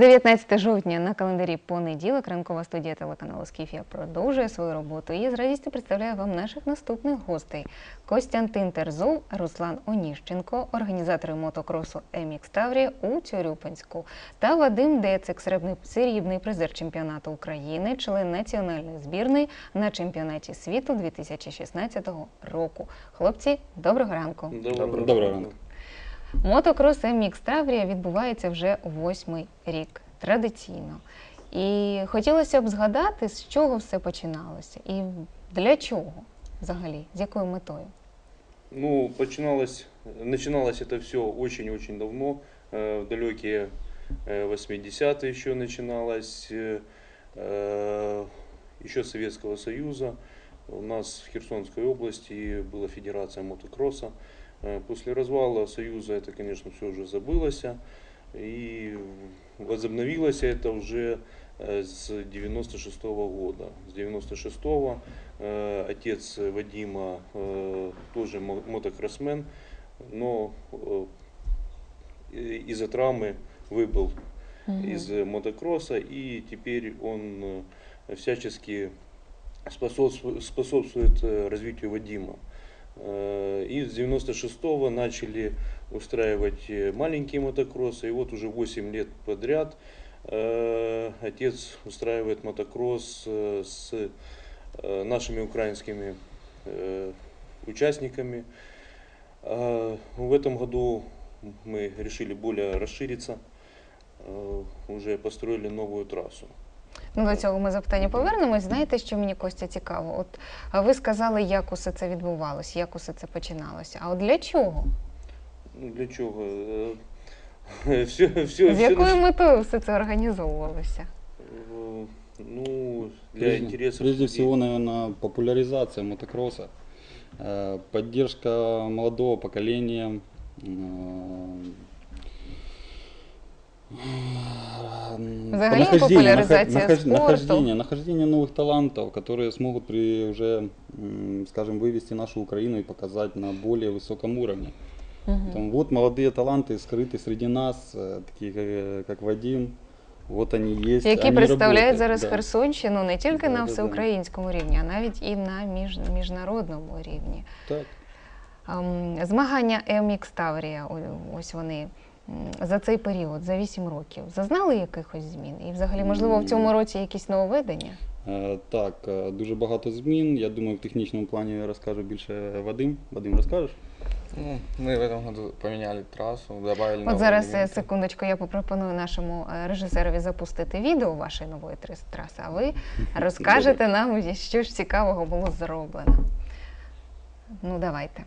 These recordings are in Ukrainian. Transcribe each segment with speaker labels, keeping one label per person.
Speaker 1: 19 жовтня на календарі понеділок ранкова студія телеканалу Скіфія продовжує свою роботу і з радістю представляє вам наших наступних гостей: Костянтин Терзов, Руслан Оніщенко, організатори мотокросу Емікс Таврія у Цюрюпинську, та Вадим Децик, срібний призер чемпіонату України, член національної збірної на чемпіонаті світу 2016 року. Хлопці, доброго ранку!
Speaker 2: Доброго,
Speaker 3: Доброго ранку.
Speaker 1: Мотокрос MX Таврія відбувається вже восьмий рік традиційно. І хотілося б згадати, з чого все починалося і для чого взагалі, з якою метою.
Speaker 2: Ну, начиналось, начиналось это все очень-очень давно, э, в далекие э, 80-е еще начиналось, э, э, еще Советского Союза. У нас в Херсонской области была Федерация мотокросса. Э, После развала Союза это, конечно, все уже забылось. И возобновилось это уже э, с 96 года. С 96 э, отец Вадима э, тоже мо- мотокроссмен, но э, из-за травмы выбыл из э, мотокросса, и теперь он э, всячески способствует, способствует развитию Вадима. Э, И с 96-го начали устраивать э, маленькие мотокроссы, и вот уже 8 лет подряд э, отец устраивает мотокросс с нашими украинскими участниками. В этом году мы решили более расшириться, уже построили новую трассу.
Speaker 1: Ну, до цього ми запитання повернемось. Знаєте, що мені Костя цікаво? От ви сказали, як усе це відбувалося, як усе це починалося. А от для чого?
Speaker 2: Ну, Для чого? Все, все,
Speaker 1: З якою метою все це організовувалося?
Speaker 2: Ну, для
Speaker 3: Прежде,
Speaker 2: интересов
Speaker 3: прежде всего, наверное, популяризация мотокросса, э, поддержка молодого поколения, э,
Speaker 1: Взагалі
Speaker 3: нахождение,
Speaker 1: популяризация
Speaker 3: нахож-
Speaker 1: спорту.
Speaker 3: нахождение, нахождение новых талантов, которые смогут при уже, м, скажем, вывести нашу Украину и показать на более высоком уровне.
Speaker 1: Мгм.
Speaker 3: Там, вот молодые таланты скрыты среди нас, э, такие как, как Вадим. Вот они есть.
Speaker 1: Які
Speaker 3: они
Speaker 1: представляють
Speaker 3: работают,
Speaker 1: зараз
Speaker 3: да.
Speaker 1: Херсонщину не тільки
Speaker 3: Да,
Speaker 1: на
Speaker 3: да, да.
Speaker 1: всеукраїнському рівні, а навіть і на між, міжнародному рівні.
Speaker 3: Так.
Speaker 1: Ем, Змагання MX Таврія, о- ось вони м, за цей період, за 8 років, зазнали якихось змін? І взагалі, можливо, в цьому році якісь нововведення?
Speaker 3: Е, Так, е, дуже багато змін. Я думаю, в технічному плані розкаже більше Вадим. Вадим, розкажеш?
Speaker 4: Ну, мы в этом году поменяли трассу, добавили
Speaker 1: От
Speaker 4: новые
Speaker 1: зараз е,
Speaker 4: элементы.
Speaker 1: секундочку, я попропоную нашому е, режисерові запустити відео вашої нової трас- траси, а ви розкажете нам, що ж цікавого було зроблено. Ну, давайте.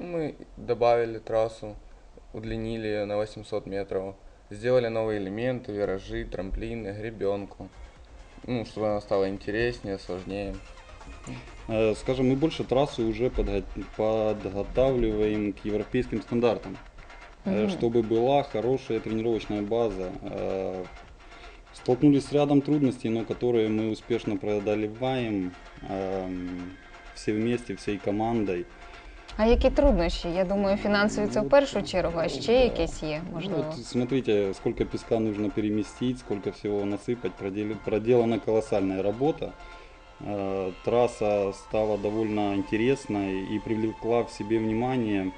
Speaker 4: Мы добавили трассу, удлинили ее на 800 метров, сделали новые элементы, виражи, трамплины, гребенку. Ну, чтобы она стала интереснее, сложнее.
Speaker 3: Е, Скажем, мы больше трассы уже подго- подготавливаем к европейским стандартам, э,
Speaker 1: Мгм.
Speaker 3: чтобы была хорошая тренировочная база. Э, Столкнулись с рядом трудностей, но которые мы успешно преодолеваем эм, все вместе, всей командой.
Speaker 1: А які труднощі? Я думаю, фінансові це в першу чергу, а ще якісь є,
Speaker 3: Ну,
Speaker 1: можливо.
Speaker 3: Вот смотрите, сколько песка нужно переместить, сколько всего насыпать. Продели- Проделана колоссальная работа. Э, Трасса стала довольно интересной и привлекла в себе внимание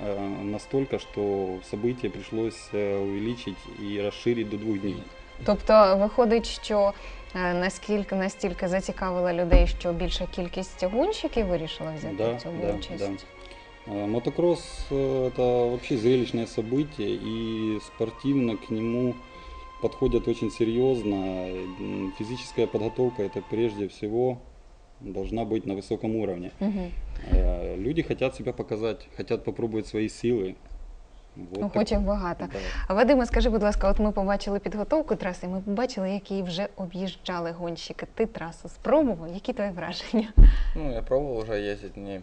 Speaker 3: э, настолько, что событие пришлось э, увеличить и расширить до двух дней.
Speaker 1: Тобто виходить, що е, наскільки настільки зацікавила людей, що більша кількість гонщиків вирішила взяти
Speaker 3: Да,
Speaker 1: в цьому
Speaker 3: да,
Speaker 1: участь.
Speaker 3: да. Э, Мотокросс э, это вообще зрелищное событие, и спортивно к нему подходят очень серьезно. М, Физическая подготовка это прежде всего должна быть на высоком уровне.
Speaker 1: Мгм.
Speaker 3: Э, Люди хотят себя показать, хотят попробовать свои силы.
Speaker 1: Ну, Охочих багато.
Speaker 3: да.
Speaker 1: Вадиме, скажи, будь ласка, от ми побачили підготовку траси, ми побачили, як її вже об'їжджали гонщики. Ти трасу спробував? Які твої враження?
Speaker 4: Ну, я пробовал уже ездить на ней.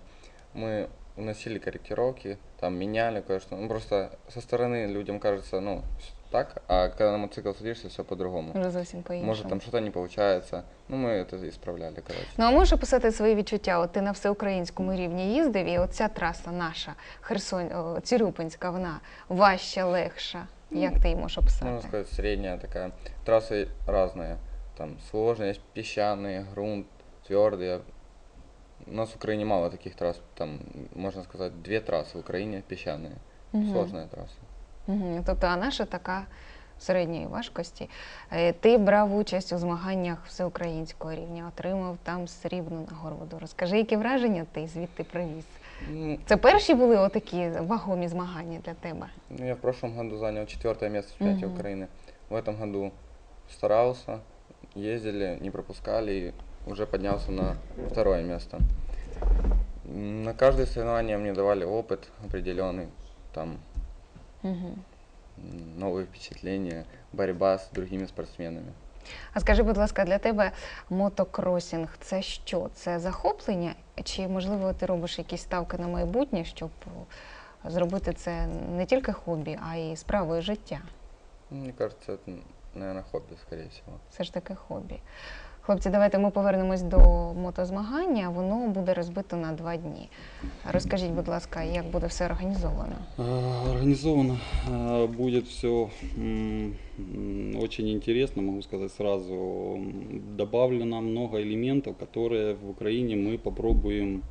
Speaker 4: Мы вносили корректировки, там меняли кое-что. Ну, просто со стороны людям кажется, ну, так, а когда на мотоцикл садишься, все по-другому.
Speaker 1: Вже зовсім по-іншому.
Speaker 4: Может, там что-то не получается. Ну, мы это исправляли, короче.
Speaker 1: Ну а можеш описати свої відчуття? От ти на всеукраїнському рівні їздив, і оця траса наша, Херсон, о, Цюрюпинська, вона важча, легша. Як ти її можеш
Speaker 4: Можно
Speaker 1: описати?
Speaker 4: сказать, средняя такая. Трассы разные. Там сложные, есть песчаные, грунт, твердые. У нас в Украине мало таких трасс. Там, можно сказать, две трассы в Украине песчаные.
Speaker 1: Мгм.
Speaker 4: Сложная трасса.
Speaker 1: Мгм. Тобто, а наша така середньої важкості. Е, Ти брав участь у змаганнях всеукраїнського рівня, отримав там срібну нагороду. Розкажи, які враження ти звідти привіз?
Speaker 4: Ну,
Speaker 1: Це перші були отакі вагомі змагання для тебе?
Speaker 4: ну, я в прошлом году занял четвертое место в чемпионате
Speaker 1: Мгм.
Speaker 4: Украины. В этом году старался, ездили, не пропускали и уже поднялся на второе место. М, На каждое соревнование мне давали опыт определенный, там
Speaker 1: Угу.
Speaker 4: новые впечатления, борьба с другими спортсменами.
Speaker 1: А скажи, будь ласка, для тебе мотокросінг це що? Це захоплення? Чи можливо ти робиш якісь ставки на майбутнє, щоб зробити це не тільки хобі, а й справою життя?
Speaker 4: Мне кажется, это, наверное, хобби, скорее всего.
Speaker 1: Все ж таки хобі. Хлопці, давайте ми повернемось до мотозмагання. Воно буде розбито на два дні. Розкажіть, будь ласка, як буде все організовано?
Speaker 3: А, Организовано а, будет все очень интересно, могу сказать сразу. М, Добавлено много элементов, которые в Украине мы попробуем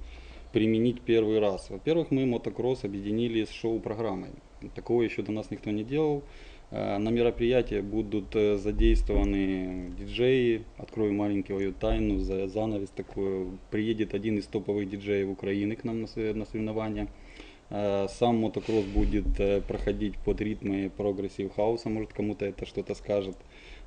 Speaker 3: применить первый раз. Во-первых, мы мотокросс объединили с шоу-программой. Такого еще до нас никто не делал. А, На мероприятии будут э, задействованы диджеи. Открою маленькую тайну, за занавес такой. Приедет один из топовых диджеев Украины к нам на соревнования. Э, Сам мотокросс будет э, проходить под ритмы прогрессив хауса, может кому-то это что-то скажет.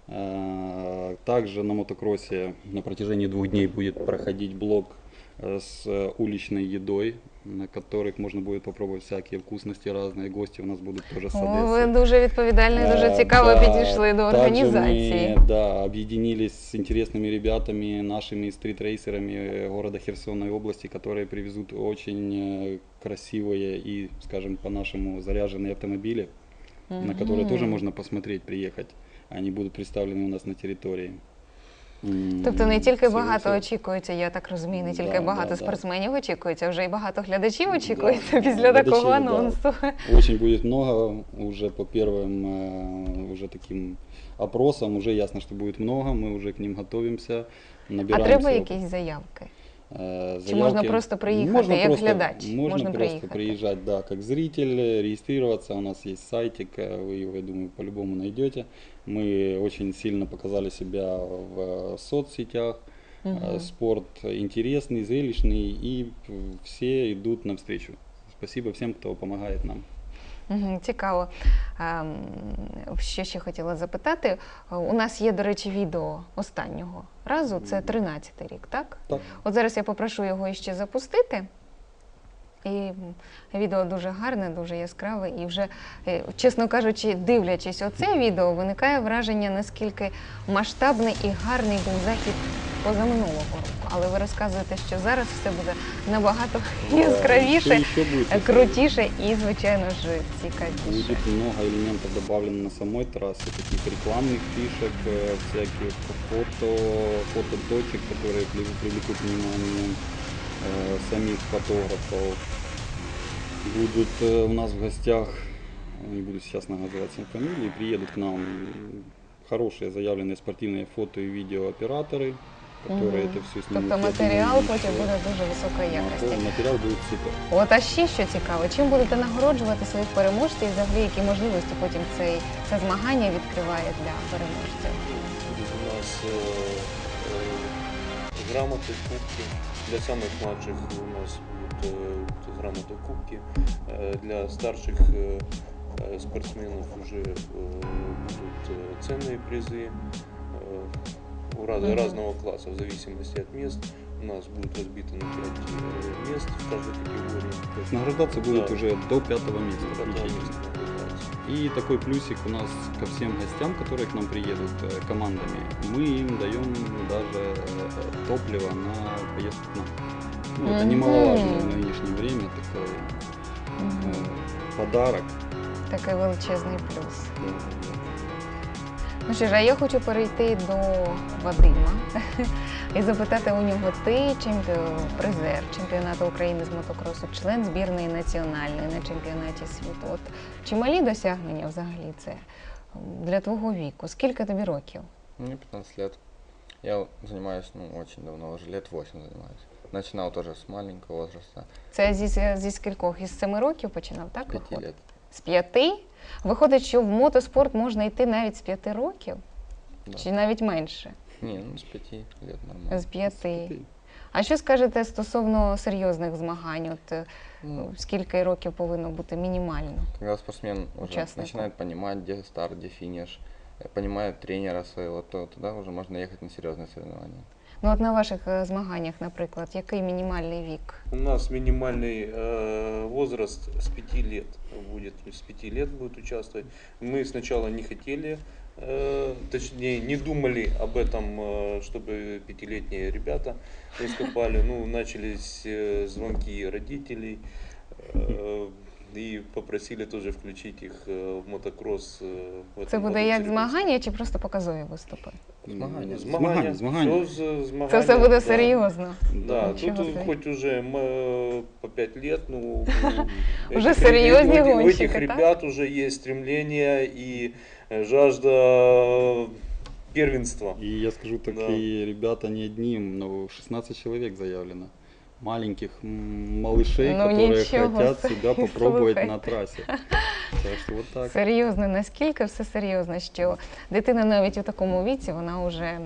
Speaker 3: Э, Также на мотокроссе на протяжении двух дней будет проходить блок э, с э, уличной едой, на которых можно будет попробовать всякие вкусности разные. Гости у нас будут тоже с
Speaker 1: О,
Speaker 3: Одессы.
Speaker 1: ви дуже відповідально і дуже
Speaker 3: Э,
Speaker 1: цікаво
Speaker 3: да,
Speaker 1: підійшли до
Speaker 3: также
Speaker 1: організації.
Speaker 3: Мы, да, объединились с интересными ребятами, нашими стрит-рейсерами э, города Херсонной области, которые привезут очень э, красивые и, скажем, по-нашему заряженные автомобили, на которые тоже
Speaker 1: Мгм.
Speaker 3: можно посмотреть, приехать. Они будут представлены у нас на территории. М,
Speaker 1: Тобто не тільки
Speaker 3: всё-
Speaker 1: багато
Speaker 3: всё.
Speaker 1: очікується, я так розумію, не
Speaker 3: Да,
Speaker 1: тільки
Speaker 3: да,
Speaker 1: багато
Speaker 3: да.
Speaker 1: спортсменів очікується, вже і багато глядачів
Speaker 3: Да,
Speaker 1: очікується після
Speaker 3: глядачів,
Speaker 1: такого
Speaker 3: да.
Speaker 1: анонсу.
Speaker 3: Очень будет много, уже по первым э, уже таким опросам, уже ясно, что будет много, мы уже к ним готовимся.
Speaker 1: А
Speaker 3: набираемся
Speaker 1: треба
Speaker 3: опыта.
Speaker 1: якісь заявки?
Speaker 3: Э,
Speaker 1: Чи можно
Speaker 3: заявки-
Speaker 1: просто приехать,
Speaker 3: Можно
Speaker 1: як
Speaker 3: просто,
Speaker 1: глядач?
Speaker 3: Можно,
Speaker 1: Можно
Speaker 3: просто
Speaker 1: приехать.
Speaker 3: приезжать, да, как зритель, э, регистрироваться. У нас есть сайтик, э, вы его, я думаю, по-любому найдете. Мы очень сильно показали себя в э, соцсетях. Э,
Speaker 1: Мгм.
Speaker 3: Спорт интересный, зрелищный, и э, все идут навстречу. Спасибо всем, кто помогает нам.
Speaker 1: Цікаво. Ем, Що ще хотіла запитати? Е, У нас є, до речі, відео останнього разу, це 13-й рік, так?
Speaker 3: Так.
Speaker 1: От зараз я попрошу його іще запустити. І відео дуже гарне, дуже яскраве. І вже, е, чесно кажучи, дивлячись оце відео, виникає враження, наскільки масштабний і гарний був захід позаминулого року. Але ви розказуєте, що зараз все буде набагато яскравіше,
Speaker 3: Еще, еще будет
Speaker 1: е, крутіше і, звичайно ж, цікавіше.
Speaker 3: Будет много элементов добавлено на самой трассе, таких рекламных фишек, э, всяких фото, фототочек, которые при- привлекут внимание э, самих фотографов. Будут э, у нас в гостях, не буду сейчас называть всем фамилии, приедут к нам хорошие заявленные спортивные фото и видеооператоры, которые
Speaker 1: Мгм.
Speaker 3: это все снимут.
Speaker 1: Тобто
Speaker 3: Я
Speaker 1: матеріал
Speaker 3: думаю,
Speaker 1: потім
Speaker 3: что
Speaker 1: буде дуже високої якості.
Speaker 3: мат- Материал будет супер.
Speaker 1: От а ще що цікаво, чим будете нагороджувати своїх переможців і взагалі які можливості потім цей, це змагання відкриває для переможців?
Speaker 2: Будет у нас э, э, грамоты, кубки. Для самых младших у нас будут э, грамоты, кубки. Э, для старших э, э, спортсменов уже э, будут э, ценные призы э, у раз-
Speaker 1: Мгм.
Speaker 2: разного класса, в зависимости от мест. У нас будет разбито на 5 мест в каждой категории.
Speaker 3: То есть награждаться будет
Speaker 2: Да.
Speaker 3: уже до пятого места.
Speaker 2: Пятого.
Speaker 3: И такой плюсик у нас ко всем гостям, которые к нам приедут э, командами, мы им даем даже э, топливо на поездку к нам. Ну, это немаловажно в нынешнее время, такой э, подарок.
Speaker 1: Такий величезний плюс.
Speaker 3: Да.
Speaker 1: Ну що ж, а я хочу перейти до Вадима. і запитати у нього ти чемпіон, призер чемпіонату України з мотокросу, член збірної національної на чемпіонаті світу. От чималі досягнення взагалі це для твого віку. Скільки тобі років?
Speaker 4: Мне 15 лет. Я занимаюсь, ну, очень давно, уже лет 8 занимаюсь. Начинал тоже с маленького возраста,
Speaker 1: Це зі, зі скількох? Із семи років починав, так?
Speaker 4: 5
Speaker 1: виходить? З п'яти? Виходить, що в мотоспорт можна йти навіть з п'яти років,
Speaker 4: Да.
Speaker 1: чи навіть менше?
Speaker 4: Не, ну, с 5 лет нормально.
Speaker 1: З п'яти. А що скажете стосовно серйозних змагань? От е,
Speaker 4: Ну,
Speaker 1: скільки років повинно бути мінімально?
Speaker 4: когда спортсмен
Speaker 1: Участнику.
Speaker 4: начинает понимать, где старт, где финиш, э, понимает тренера своего, то тогда уже можно ехать на серьезные соревнования.
Speaker 1: Ну от на ваших е, змаганнях, наприклад, який мінімальний вік?
Speaker 2: У нас минимальный э, возраст с 5 лет будет, с 5 лет будет участвовать. Мы сначала не хотели, э, точнее не думали об этом, э, чтобы пятилетние ребята выступали. Ну, начались э, звонки родителей э, и попросили тоже включить их э, в мотокросс. э, в
Speaker 1: Це
Speaker 2: этом
Speaker 1: буде
Speaker 2: году
Speaker 1: як
Speaker 2: в
Speaker 1: змагання чи просто показові виступи?
Speaker 4: Змагання.
Speaker 3: Змагання, змагання.
Speaker 2: Всё з- змагання,
Speaker 1: Це все буде
Speaker 2: да.
Speaker 1: серйозно.
Speaker 2: Да,
Speaker 1: Ничего
Speaker 2: тут
Speaker 1: себе.
Speaker 2: хоть уже м, э, по 5 лет, ну, у
Speaker 1: Уже
Speaker 2: этих
Speaker 1: серьезнее
Speaker 2: ребят- у этих- У
Speaker 1: гонщики,
Speaker 2: этих
Speaker 1: так?
Speaker 2: ребят уже есть стремление и э, жажда первенства.
Speaker 3: И я скажу, такие ребята не одни, но 16 человек заявлено. Маленьких м, малышей,
Speaker 1: Ну,
Speaker 3: которые
Speaker 1: ничего
Speaker 3: хотят
Speaker 1: себе,
Speaker 3: себя попробовать
Speaker 1: слухай.
Speaker 3: на трассе. Так что вот так.
Speaker 1: Серйозно, наскільки все серйозно, що дитина навіть у такому віці вона вже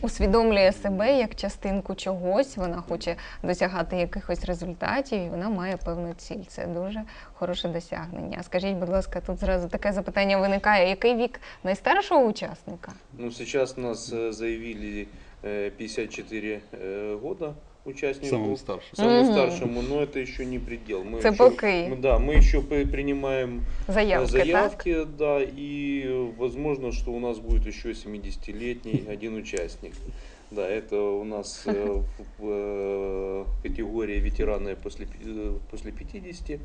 Speaker 1: усвідомлює себе як частинку чогось, вона хоче досягати якихось результатів, і вона має певну ціль. Це дуже хороше досягнення. Скажіть, будь ласка, тут зразу таке запитання виникає: який вік найстаршого учасника?
Speaker 2: Ну, сейчас нас э, заявили э, 54 э, года участников.
Speaker 3: Самому старшему.
Speaker 2: Самому
Speaker 1: Мгм.
Speaker 2: старшему, но это еще не предел. Мы
Speaker 1: Це
Speaker 2: еще-
Speaker 1: поки
Speaker 2: мы- да, мы еще при- принимаем э,
Speaker 1: заявки, так?
Speaker 2: заявки, да, и э, возможно, что у нас будет еще 70-летний один участник. Да, это у нас э, в э, категории ветераны после, пи- э, после 50.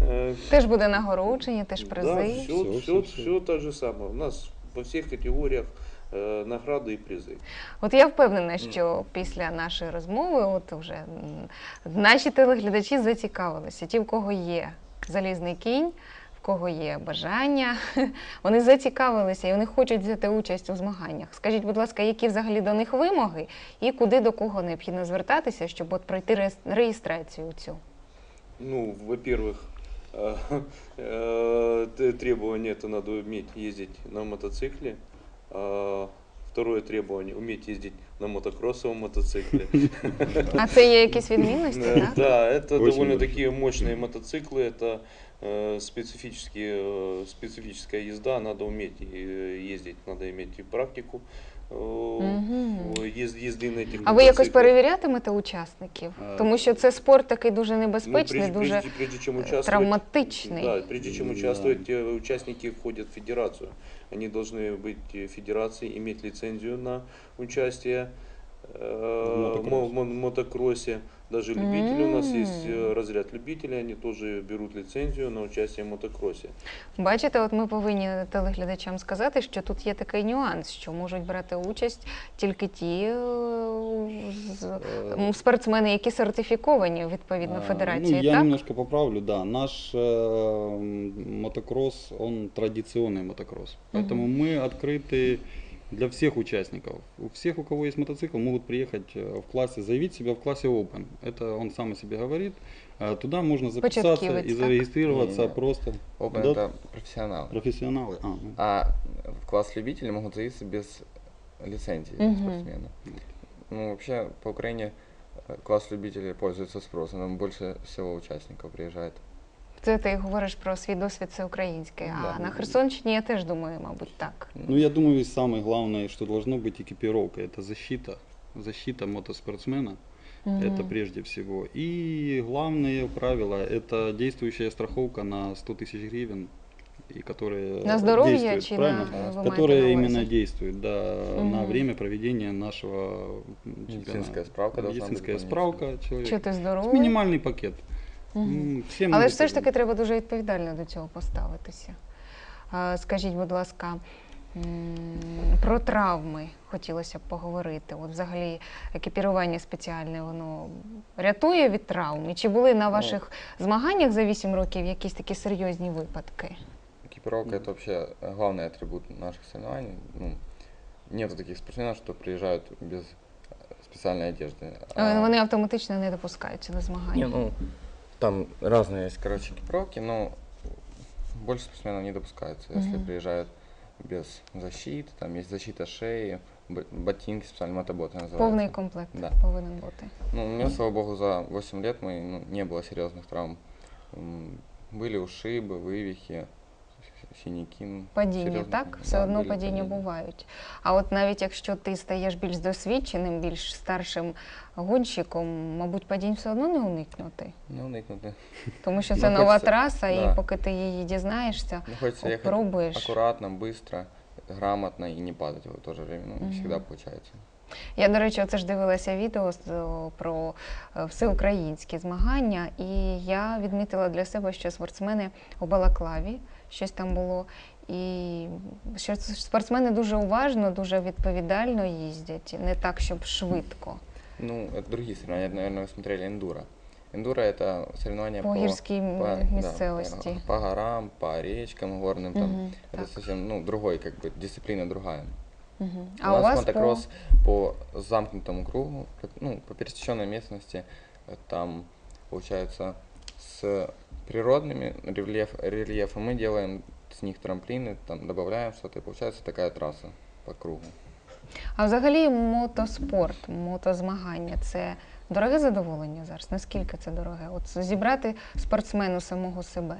Speaker 2: Э,
Speaker 1: Теж буде нагородження, теж призи.
Speaker 2: Да, все,
Speaker 3: Всё,
Speaker 2: все,
Speaker 3: всё,
Speaker 2: все,
Speaker 3: всё.
Speaker 2: так же самое. У нас во всех категориях э, награды и призы.
Speaker 1: От я впевнена, що після нашої розмови, от вже м, наші телеглядачі зацікавилися. Ті, в кого є залізний кінь, в кого є бажання, вони зацікавилися і вони хочуть взяти участь у змаганнях. Скажіть, будь ласка, які взагалі до них вимоги і куди до кого необхідно звертатися, щоб от пройти реєс- реєстрацію цю?
Speaker 2: Ну, во-первых, э, э, т- требование это надо уметь ездить на мотоцикле. А Второе требование уметь ездить на мотокроссовом мотоцикле.
Speaker 1: А це є якісь відмінності,
Speaker 2: Э,
Speaker 1: так?
Speaker 2: Да, это
Speaker 3: Очень
Speaker 2: довольно
Speaker 3: большое.
Speaker 2: такие мощные мотоциклы, это э, специфические, э, специфическая езда, надо уметь э, ездить, надо иметь и практику э,
Speaker 1: Мгм.
Speaker 2: ез- езды на этих
Speaker 1: А ви якось
Speaker 2: мотоциклах.
Speaker 1: перевірятимете учасників?
Speaker 3: А,
Speaker 1: Тому що це спорт такий дуже
Speaker 2: Ну,
Speaker 1: небезпечний,
Speaker 2: прежде,
Speaker 1: дуже
Speaker 2: прежде, прежде чем участвовать,
Speaker 1: травматичний.
Speaker 2: Да, прежде чем
Speaker 3: Да.
Speaker 2: участвовать, э, участники входят в федерацию. Они должны быть э, федерацией, иметь лицензию на участие э,
Speaker 3: В мотокроссе.
Speaker 2: мо- мо- мотокроссе. Даже любители, у нас есть э,
Speaker 1: М.
Speaker 2: разряд любителей, они тоже берут лицензию на участие в мотокроссе.
Speaker 1: Бачите, от ми повинні телеглядачам сказати, що тут є такий нюанс, що можуть брати участь тільки ті е, з-
Speaker 3: Э,
Speaker 1: м, спортсмени, які сертифіковані відповідно
Speaker 3: А,
Speaker 1: федерації,
Speaker 3: Ну, я
Speaker 1: так?
Speaker 3: немножко поправлю, да. Наш э, м, мотокросс, он традиционный мотокросс.
Speaker 1: Мгм.
Speaker 3: Поэтому мы открыты для всех участников. У всех, у кого есть мотоцикл, могут приехать э, в классе, заявить себя в классе Open. Это он сам о себе говорит. А Туда можно записаться и
Speaker 1: так?
Speaker 4: Не,
Speaker 3: зарегистрироваться
Speaker 4: не.
Speaker 3: просто.
Speaker 4: Open
Speaker 3: Да.
Speaker 4: это профессионалы.
Speaker 3: Профессионалы. А, ну.
Speaker 4: А в класс любителей могут заявиться без лицензии
Speaker 1: Мгм.
Speaker 4: спортсмена. Ну, вообще, по Украине э, класс любителей пользуется спросом. Там больше всего участников приезжает.
Speaker 1: Це ти говориш про свій досвід, це український. А
Speaker 4: Да.
Speaker 1: на Херсонщині я теж думаю, мабуть, так.
Speaker 3: Ну, я думаю, и самое главное, что должно быть экипировка, это защита. Защита мотоспортсмена. Это
Speaker 1: Мгм.
Speaker 3: прежде всего. И главное правило – это действующая страховка на 100 тысяч гривен, и которые
Speaker 1: На здоров'я
Speaker 3: действуют,
Speaker 1: чи
Speaker 3: правильно?
Speaker 1: на ви маєте на
Speaker 3: Которые
Speaker 1: увазі?
Speaker 3: именно действуют, да, на
Speaker 1: Мгм.
Speaker 3: время проведения нашего м,
Speaker 4: Медицинская
Speaker 3: чемпионата.
Speaker 4: справка должна быть
Speaker 3: Медицинская
Speaker 4: в больнице.
Speaker 3: справка
Speaker 1: Чи
Speaker 3: человека.
Speaker 1: ти здоровий?
Speaker 3: Минимальный пакет.
Speaker 1: Мгм.
Speaker 3: М, всем
Speaker 1: Але
Speaker 3: не
Speaker 1: ж все ж таки
Speaker 3: достаточно.
Speaker 1: треба дуже відповідально до цього поставитися. А, Скажіть, будь ласка, М, Про травми хотілося б поговорити. От взагалі екіпірування спеціальне воно рятує від травм? І чи були на ваших змаганнях за 8 років якісь такі серйозні випадки?
Speaker 4: Экипировка это вообще главный атрибут наших соревнований. Ну, нету таких спортсменов, что приезжают без э, специальной одежды.
Speaker 1: Е,
Speaker 4: А-
Speaker 1: Вони автоматично не допускаються до змагань.
Speaker 4: Не, ну, там разные есть, короче, экипировки, но больше спортсменов не допускаются, если
Speaker 1: Мгм.
Speaker 4: приезжают без защиты, там есть защита шеи, бо- ботинки специальные, мотоботы называются.
Speaker 1: Повний комплект
Speaker 4: Да.
Speaker 1: повинен бути.
Speaker 4: Ну, у меня, слава богу, за 8 лет мы, ну, не было серьезных травм. М, Были ушибы, вывихи, с- синяки. ну,
Speaker 1: Падіння,
Speaker 4: серьезные.
Speaker 1: так? Все
Speaker 4: Да,
Speaker 1: одно
Speaker 4: были
Speaker 1: падіння бувають. А от навіть якщо ти стаєш більш досвідченим, більш старшим гонщиком, мабуть, падінь все одно не уникнути.
Speaker 4: Не уникнути.
Speaker 1: Тому що
Speaker 4: Ну,
Speaker 1: це нова
Speaker 4: хочеться-
Speaker 1: траса,
Speaker 4: да.
Speaker 1: і поки ти її дізнаєшся,
Speaker 4: Ну, хочется ехать
Speaker 1: пробуєш.
Speaker 4: аккуратно, быстро, грамотно и не падать в то же время. Ну, не
Speaker 1: Мгм.
Speaker 4: всегда получается.
Speaker 1: Я, до речі, оце ж дивилася відео з- о, про е, всеукраїнські змагання, і я відмітила для себе, що спортсмени у Балаклаві щось там було. І що с- спортсмени дуже уважно, дуже відповідально їздять, не так, щоб швидко.
Speaker 4: Ну, это другие соревнования, наверное, вы смотрели эндуро. Эндуро это соревнования
Speaker 1: По гірській м-
Speaker 4: по, да,
Speaker 1: місцевості.
Speaker 4: по горам, по речкам горным. Там.
Speaker 1: Мгм,
Speaker 4: Это
Speaker 1: так.
Speaker 4: совсем ну, другой, как бы, дисциплина другая.
Speaker 1: Мгм.
Speaker 4: у
Speaker 1: А у
Speaker 4: нас
Speaker 1: вас по...
Speaker 4: мотокросс по... замкнутому кругу, по- ну, по пересеченной местности, э, там, получается, с природными рельеф, рельефом мы делаем с них трамплины, там добавляем что-то, и получается такая трасса по кругу.
Speaker 1: а взагалі мотоспорт, мотозмагання це дороге задоволення зараз? Наскільки це дороге? От зібрати спортсмену самого себе.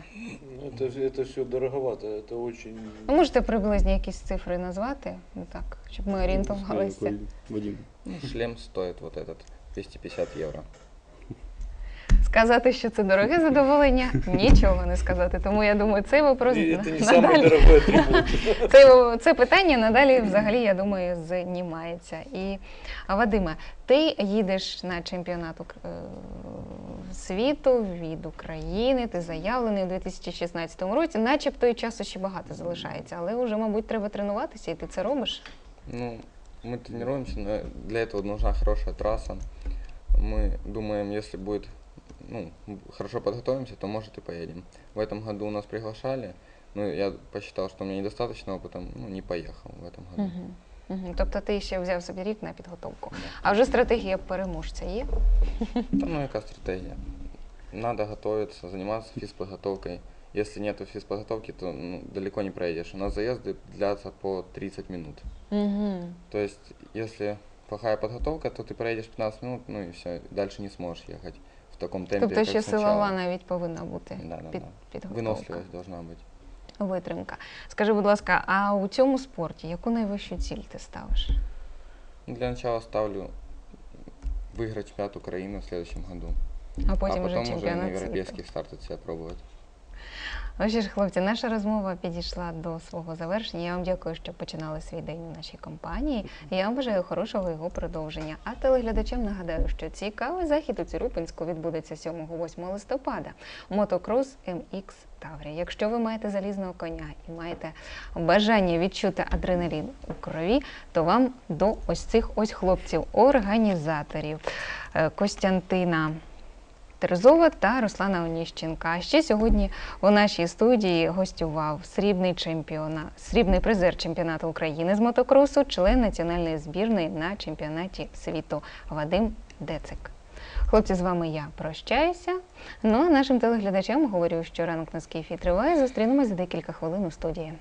Speaker 2: Ну, Это, это все дороговато, это очень...
Speaker 1: Ви можете приблизні якісь цифри назвати? Ну так, щоб ми орієнтувалися.
Speaker 3: Какой, Вадим.
Speaker 4: Ну, шлем стоит вот этот 250 евро.
Speaker 1: Сказати, що це дороге задоволення, нічого не сказати. Тому я думаю, цей вопрос
Speaker 2: И это не
Speaker 1: надалі-
Speaker 2: самый дорогой атрибут.
Speaker 1: Це, це питання надалі взагалі, я думаю, знімається. І а, Вадиме, ти їдеш на чемпіонат Ук- е, світу від України, ти заявлений у 2016 році, начебто і часу ще багато залишається, але вже, мабуть, треба тренуватися, і ти це робиш.
Speaker 4: Ну, мы тренируемся, но для этого нужна хорошая трасса. Мы думаем, если будет, ну, хорошо подготовимся, то может и поедем. В этом году нас приглашали, но я посчитал, что у меня недостаточно опыта, ну, не поехал в этом году.
Speaker 1: Угу. Угу. Тобто ти ще взяв собі рік на підготовку.
Speaker 4: Да.
Speaker 1: А вже стратегія переможця є?
Speaker 4: Там ну, яка стратегия. Надо готовиться, заниматься физподготовкой. Если нет физподготовки, то ну, далеко не проедешь. У нас заезды длятся по 30 минут.
Speaker 1: Угу.
Speaker 4: То есть, если плохая подготовка, то ты проедешь 15 минут, ну и все, дальше не сможешь ехать в таком темпе,
Speaker 1: Тобто
Speaker 4: как
Speaker 1: ще
Speaker 4: сначала.
Speaker 1: силова навіть повинна бути
Speaker 4: Да, да,
Speaker 1: під,
Speaker 4: да.
Speaker 1: підготовка.
Speaker 4: Выносливость должна быть.
Speaker 1: Витримка. Скажи, будь ласка, а у цьому спорті яку найвищу ціль ти ставиш?
Speaker 4: Ну, Для начала ставлю выиграть чемпионат Украины в следующем году.
Speaker 1: А
Speaker 4: а
Speaker 1: потім вже
Speaker 4: потом уже на
Speaker 1: чемпіонат світу.
Speaker 4: европейских стартах себя пробовать.
Speaker 1: Ну ж, хлопці, наша розмова підійшла до свого завершення. Я вам дякую, що починали свій день у нашій компанії. Я вам бажаю хорошого його продовження. А телеглядачам нагадаю, що цікавий захід у Цюрупинську відбудеться 7-8 листопада. Мотокрос MX Таврія. Якщо ви маєте залізного коня і маєте бажання відчути адреналін у крові, то вам до ось цих ось хлопців, організаторів е, Костянтина. Терезова та Руслана Оніщенка. Ще сьогодні у нашій студії гостював срібний чемпіона, срібний призер чемпіонату України з мотокросу, член національної збірної на чемпіонаті світу Вадим Децик. Хлопці, з вами я прощаюся. Ну а нашим телеглядачам говорю, що ранок на скіфі триває. Зустрінемось за декілька хвилин у студії.